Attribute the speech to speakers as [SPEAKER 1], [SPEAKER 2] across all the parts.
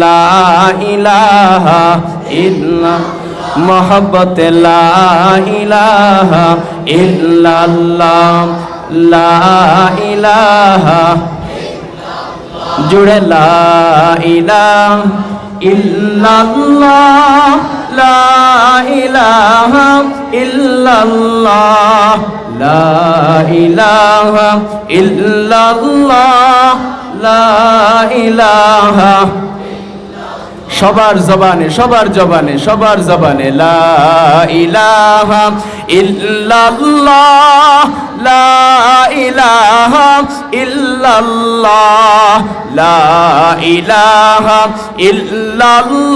[SPEAKER 1] লা ইলাহা ইল্লা মোহব্বত লা ইলাহা ইল্লাল্লাহ লা ইলাহা জুড়ে সবার জবানে সবার জবানে সবার জবানে লা লা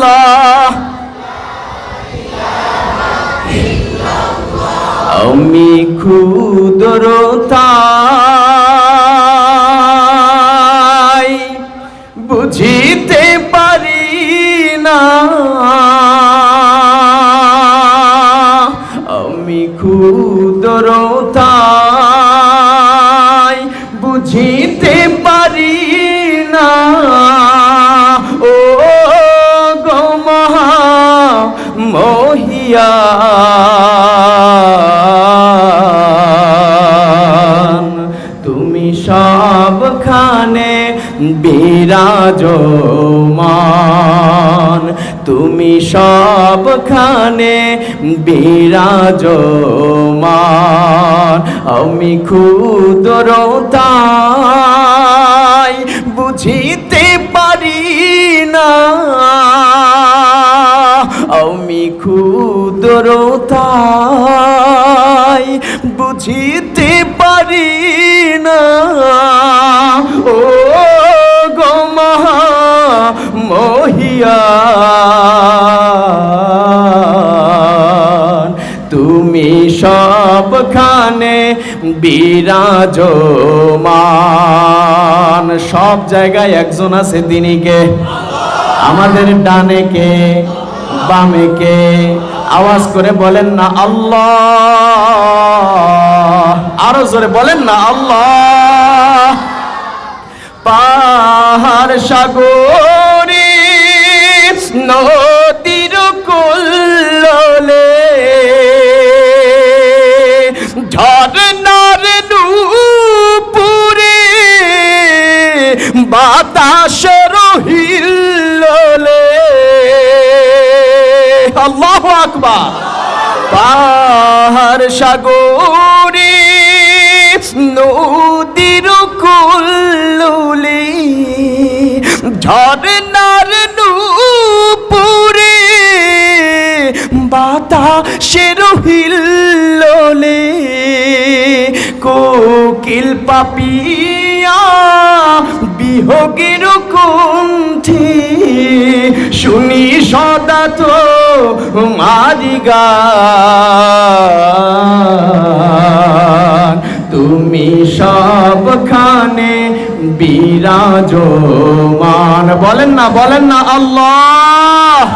[SPEAKER 1] লা আমি ক্ষুদ্রতাই বুঝিতে না আমি ক্ষুদ্রতাই বুঝিতে পারি না। ও গো মহা মহিয়ান তুমি সবখানে বিরাজমান। তুমি সবখানে বিরাজমান। আমি ক্ষুদ্রতাই বুঝিতে পারি না। আমি ক্ষুদ্রতাই বুঝিতে পারি তুমি সবখানে বিরাজমান। সব জায়গায় একজন আছে তিনি কে? আমাদের ডানে কে? বামে কে? আওয়াজ করে বলেন না আল্লাহ। আরও জোরে বলেন না আল্লাহ। পাহাড় সাগরে আকবার। পাহাড় সাগরে নদীর কুল্লুলি ঝর্ণার নূপুরে বাতাসের হিল্লোলে কোকিল পাপিয়া মারি গান তুমি সবখানে বিরাজমান। বলেন না বলেন না আল্লাহ।